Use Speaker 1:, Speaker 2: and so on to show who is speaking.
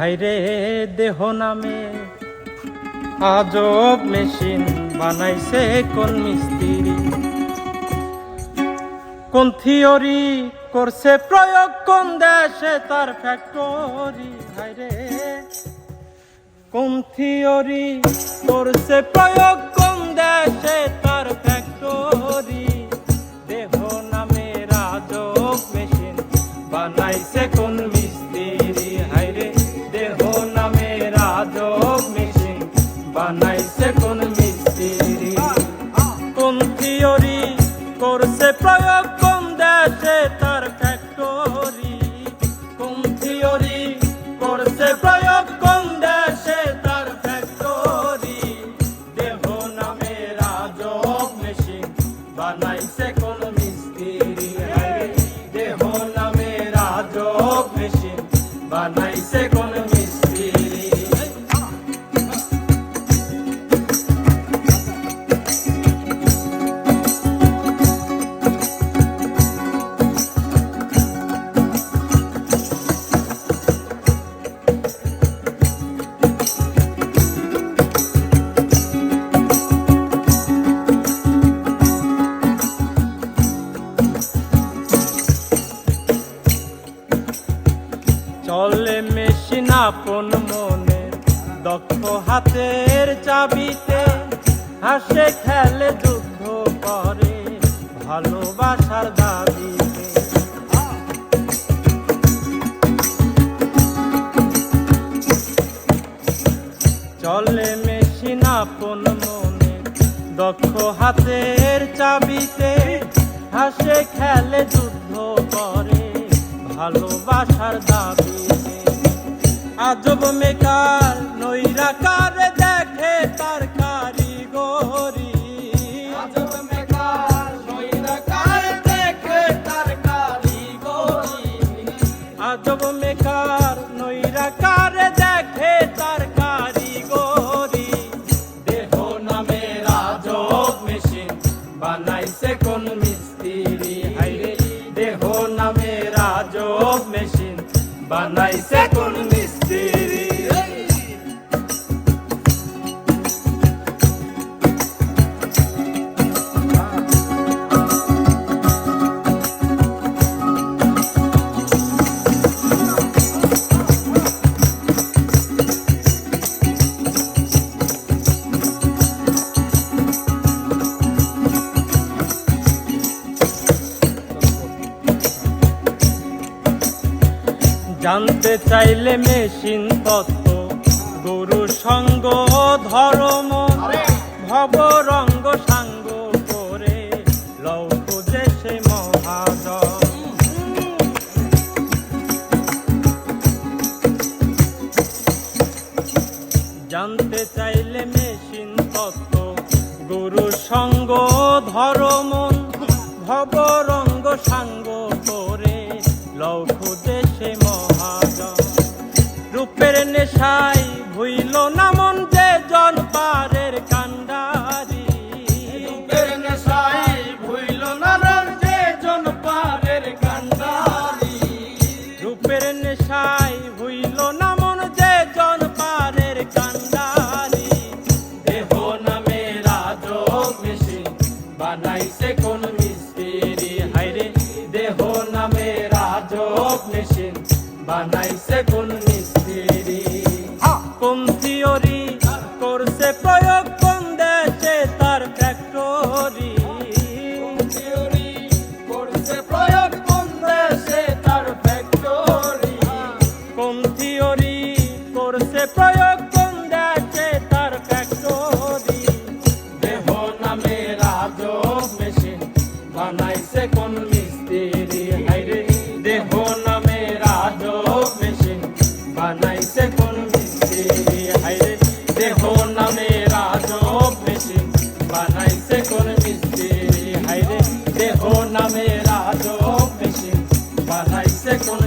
Speaker 1: হাইরে দেহ নামে আজব মেশিন বানাইছে কোন মিস্ত্রি। কোন থিওরি করছে প্রয়োগ কোন দেশে তার ফ্যাক্টরি হাইরে কোন থিওরি করছে প্রয়োগ কোন দেশে তার ফ্যাক্টরি দেহ নামে রাজক মেশিন বানাইছে কোন মিস্ত্রি। করছে প্রয়োগ কোন দেশে তার ফ্যাক্টরি কোন থিওরি করছে প্রয়োগ কোন দেশে তার ফ্যাক্টরি দেহ নামে রাজক মেশিন বানাইছে কোন মিস্ত্রি। দেহ নামে রাজক মেশিন বানাইছে কোন আপন মনে দক্ষ হাতের চাবিতে হাসে, খেলে যুদ্ধ করে ভালোবাসার দাবিতে। চলে মেশিন আপন মনে দক্ষ হাতের চাবিতে হাসে, খেলে যুদ্ধ করে ভালোবাসার দাবিতে। আজব মেকার নৈরাকার দেখে তার কারিগরি। আজব মেকার নৈরাকার দেখে তার কারিগরি। আজব মেকার নৈরাকার দেখে তার কারিগরি। দেহ নামে রাজব মেশিন বানাইছে কোন মিস্ত্রি। হাইরে দেহ নামে রাজব মেশিন বানাইছে কোন জানতে চাইলে মেশিন তত্ত্ব গুরু সঙ্গ ধর্ম ভব রঙ্গ সাঙ্গ করে লৌক সে মহাজন। জানতে চাইলে মেশিন তত্ত্ব গুরু সঙ্গ ধর্ম ভব রূপের ভুইল না মন যে জন পারের কান্ডারি। রূপের নেশাই ভুইল না মন যে জন পারের কান্ডারি। রূপের নেশাই ভুইল না মন যে জন পারের কান্ডারি। দেহ নামে রাজক মেশিন বানাইছে কোন মিস্ত্রি। হাইরে দেহ নামে রাজক মেশিন বানাইছে কোন সে প্রয়োগ কোন দেশে তার ফ্যাক্টরি। দেহ নামে রাজব মেশিন, বানাইছে কোন মিস্ত্রি? হাইরে দেহ নামে রাজব মেশিন, বানাইছে কোন মিস্ত্রি? হাইরে দেহ নামে রাজব মেশিন, বানাইছে কোন মিস্ত্রি? হাইরে দেহ নামে রাজব মেশিন, বানাইছে কোন